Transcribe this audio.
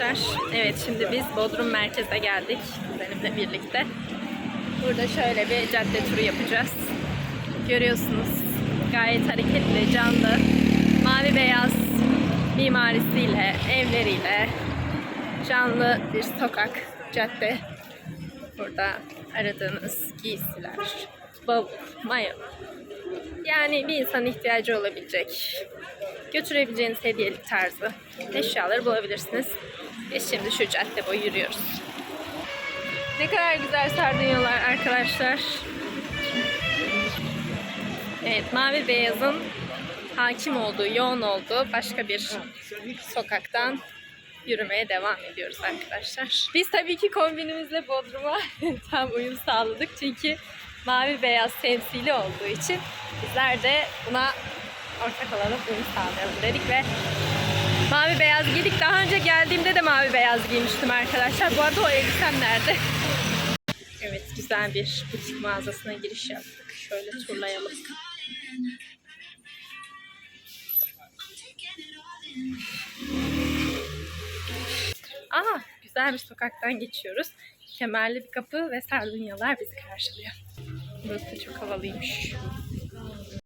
arkadaşlar. Evet şimdi biz Bodrum merkeze geldik kuzenimle birlikte. Burada şöyle bir cadde turu yapacağız. Görüyorsunuz gayet hareketli, canlı, mavi beyaz mimarisiyle, evleriyle canlı bir sokak, cadde. Burada aradığınız giysiler, bavul, mayo. Yani bir insan ihtiyacı olabilecek götürebileceğiniz hediyelik tarzı eşyaları bulabilirsiniz. Biz şimdi şu cadde boyu yürüyoruz. Ne kadar güzel sardunyalar arkadaşlar. Evet, mavi beyazın hakim olduğu, yoğun olduğu başka bir sokaktan yürümeye devam ediyoruz arkadaşlar. Biz tabii ki kombinimizle Bodrum'a tam uyum sağladık. Çünkü mavi beyaz temsili olduğu için bizler de buna ortak olalım, uyum sağlayalım dedik ve mavi beyaz giydik. Daha önce geldiğimde de mavi beyaz giymiştim arkadaşlar. Bu arada o elbisem nerede? Evet, güzel bir butik mağazasına giriş yaptık. Şöyle turlayalım. Aa, güzel bir sokaktan geçiyoruz. Kemerli bir kapı ve sardunyalar bizi karşılıyor. Meus petit cavalinhos.